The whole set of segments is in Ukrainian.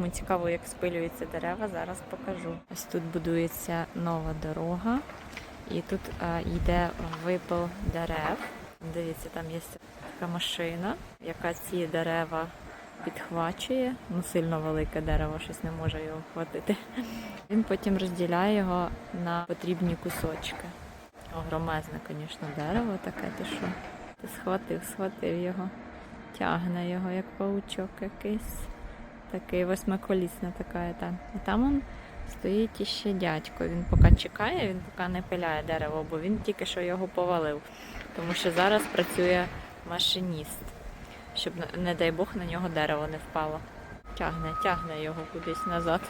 Кому цікаво, як спилюються дерева, зараз покажу. Ось тут будується нова дорога, і тут е, йде випил дерев. Дивіться, там є така машина, яка ці дерева підхвачує. Ну, сильно велике дерево, щось не може його вхватити. Він потім розділяє його на потрібні кусочки. Огромезне, звісно, дерево таке, ти що? Ти схватив, схватив його, тягне його, як паучок якийсь. Такий восьмиколісна така. Та. І там он стоїть іще дядько. Він поки чекає, він поки не пиляє дерево, бо він тільки що його повалив. Тому що зараз працює машиніст, щоб, не- дай Бог, на нього дерево не впало. Тягне, тягне його кудись назад.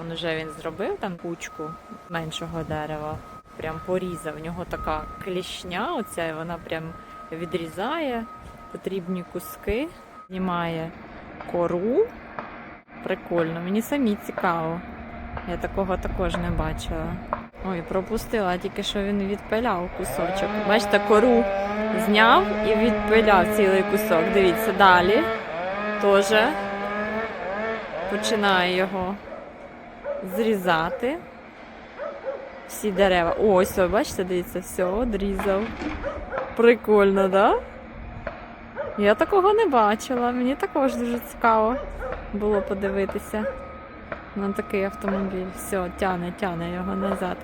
Он уже він зробив там кучку меншого дерева, прям порізав. В нього така клішня, оця, вона прям відрізає потрібні куски, знімає кору. Прикольно, мені самі цікаво. Я такого також не бачила. Ой, пропустила, тільки що він відпиляв кусочок. Бачите, кору зняв і відпиляв цілий кусок. Дивіться, далі теж починає його зрізати. Всі дерева. Ось, ось, бачите, дивіться, все, одрізав. Прикольно, да? Я такого не бачила. Мені також дуже цікаво було подивитися на такий автомобіль. Все, тяне, тяне його назад.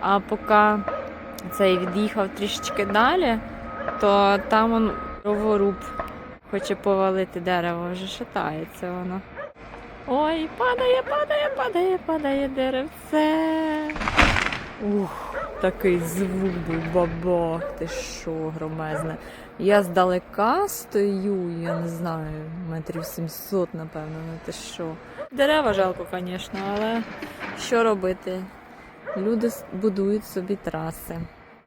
А поки цей від'їхав трішечки далі, то там он дроворуб хоче повалити дерево, вже шатається воно. Ой, падає, падає, падає, падає деревце. Ух, такий звук був бабах, ти що, громезне. Я здалека стою, я не знаю, метрів 700, напевно, ну ти що. Дерева жалко, звісно, але що робити? Люди будують собі траси.